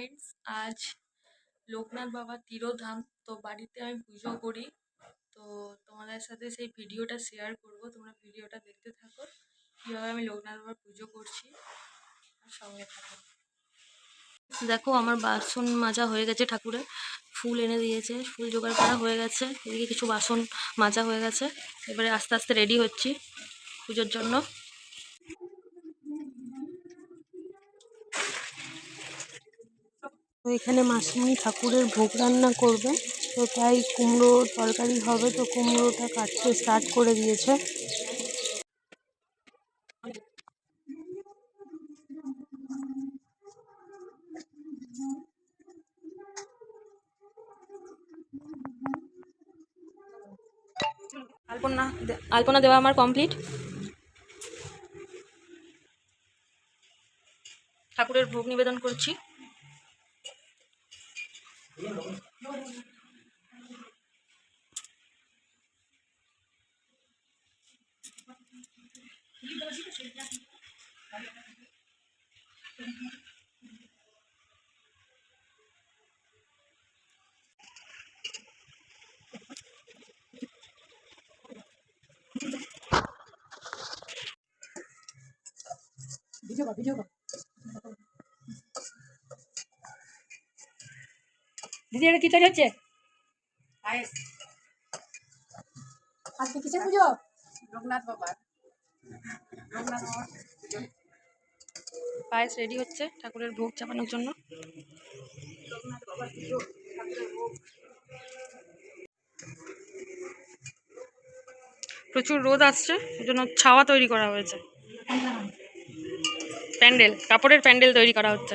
Friends আজ লোকনাথ বাবা তিরোধাম তো বাড়িতে আমি পুজো করি। তো তোমাদের সাথে সেই ভিডিওটা শেয়ার করব। তোমরা ভিডিওটা দেখতে থাকো। কীভাবে আমি লোকনাথ বাবার পুজো করছি। আর সঙ্গে থাকো। দেখো, আমার বাসন মাজা হয়ে গেছে ঠাকুরের। ফুল এনে দিয়েছে। ফুল জোগাড় করা হয়ে গেছে। এদিকে কিছু বাসন মাজা হয়ে গেছে। এবারে আস্তে আস্তে রেডি হচ্ছি পুজোর জন্য। এখানে মাসিমণি ঠাকুরের ভোগ রান্না করবে। তো তাই কুমড়ো তরকারি হবে, তো কুমড়োটা কাটতে স্টার্ট করে দিয়েছে। আলপনা আলপনা দেওয়া আমার কমপ্লিট ঠাকুরের ভোগ নিবেদন করছি। Видео, видео. দিদি এটা কি তৈরি হচ্ছে আজকে কিসের পুজো? লোকনাথ বাবার। লোকনাথ বাবার পায়েস রেডি হচ্ছে ঠাকুরের ভোগ চাপানোর জন্য। লোকনাথ বাবার পুজো ঠাকুরের ভোগ। প্রচুর রোদ আসছে জন্য ছাওয়া তৈরি করা হয়েছে। প্যান্ডেল কাপড়ের প্যান্ডেল তৈরি করা হচ্ছে।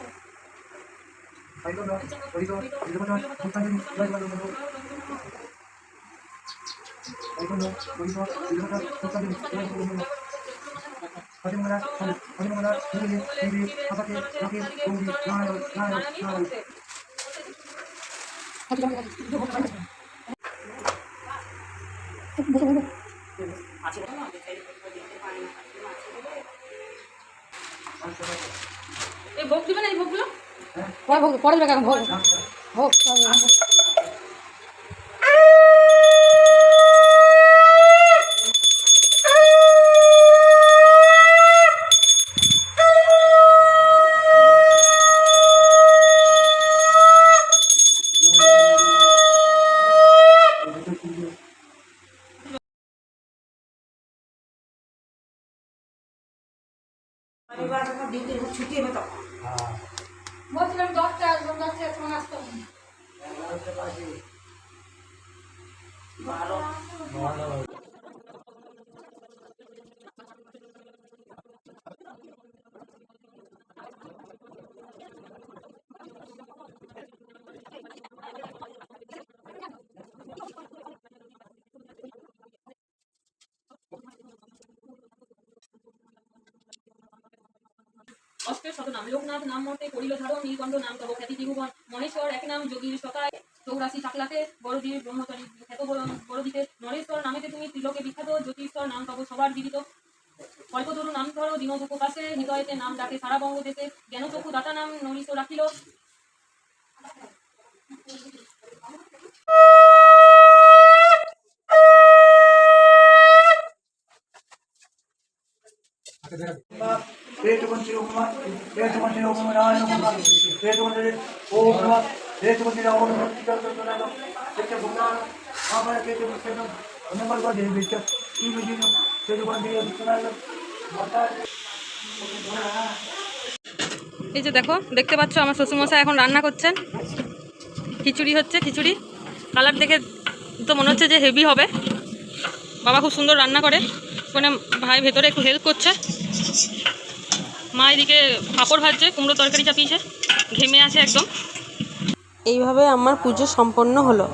এই ভোগ দিবে না এই ভোগগুলো? পরে ভোগ পরে দেবে কেন ভোগ ভোগ বলছিলাম দশটা আসব দশটা সময় আসতে হবে। অষ্টের শত নাম লোকনাথ নাম মতে করিল ধারণ, নীলকণ্ঠ নাম তব খ্যাতি ত্রিভুবন, মহেশ্বর এক নাম যোগীর শতায় চৌরাশি চাকলাতে বড়দির ব্রহ্মচারী, খ্যাত বড়দিতে নরেশ্বর নামেতে তুমি ত্রিলোকে বিখ্যাত জ্যোতিশ্বর নাম তব সবার বিদিত কল্পতরু নাম ধরো দিনদ উপকাশে হৃদয়তে নাম ডাকে সারা বঙ্গ দেশে জ্ঞানচক্ষু দাতা নাম নরিশ রাখিল। আচ্ছা, Thank. এই যে দেখো, দেখতে পাচ্ছ আমার শ্বশুরমশাই এখন রান্না করছেন। খিচুড়ি হচ্ছে, খিচুড়ি। কালার দেখে তো মনে হচ্ছে যে হেভি হবে। বাবা খুব সুন্দর রান্না করে। মানে ভাই ভেতরে একটু হেল্প করছে। মা এদিকে পাঁপড় ভাজছে, কুমড়ো তরকারি চাপিয়েছে, ঘেমে আছে একদম। এইভাবে আমার পুজো সম্পন্ন হলো।